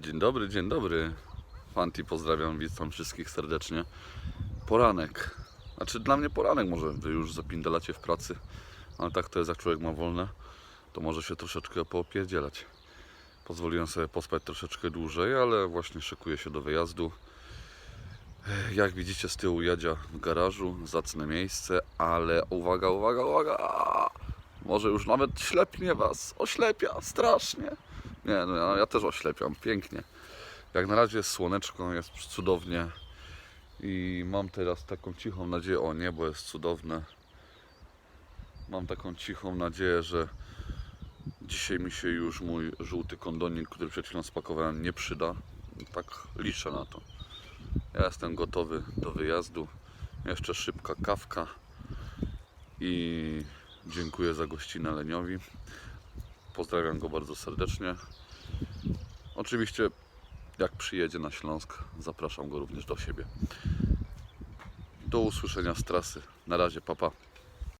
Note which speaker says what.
Speaker 1: Dzień dobry, dzień dobry. Fanti, pozdrawiam, witam wszystkich serdecznie. Poranek. Znaczy dla mnie poranek, może wy już zapindalacie w pracy, ale tak to jest, jak człowiek ma wolne, to może się troszeczkę poopierdzielać. Pozwoliłem sobie pospać troszeczkę dłużej, ale właśnie szykuję się do wyjazdu. Jak widzicie z tyłu jadzia w garażu, zacne miejsce, ale uwaga, uwaga, uwaga! Może już nawet ślepnie was, oślepia, strasznie. Nie, no ja, ja też oślepiam, pięknie. Jak na razie jest słoneczko, jest cudownie. I mam teraz taką cichą nadzieję, o niebo jest cudowne. Mam taką cichą nadzieję, że dzisiaj mi się już mój żółty kondonik, który przed chwilą spakowałem, nie przyda. Tak liczę na to. Ja jestem gotowy do wyjazdu. Jeszcze szybka kawka. I dziękuję za gościnę Leniowi. Pozdrawiam go bardzo serdecznie. Oczywiście, jak przyjedzie na Śląsk, zapraszam go również do siebie. Do usłyszenia z trasy. Na razie, papa. Pa.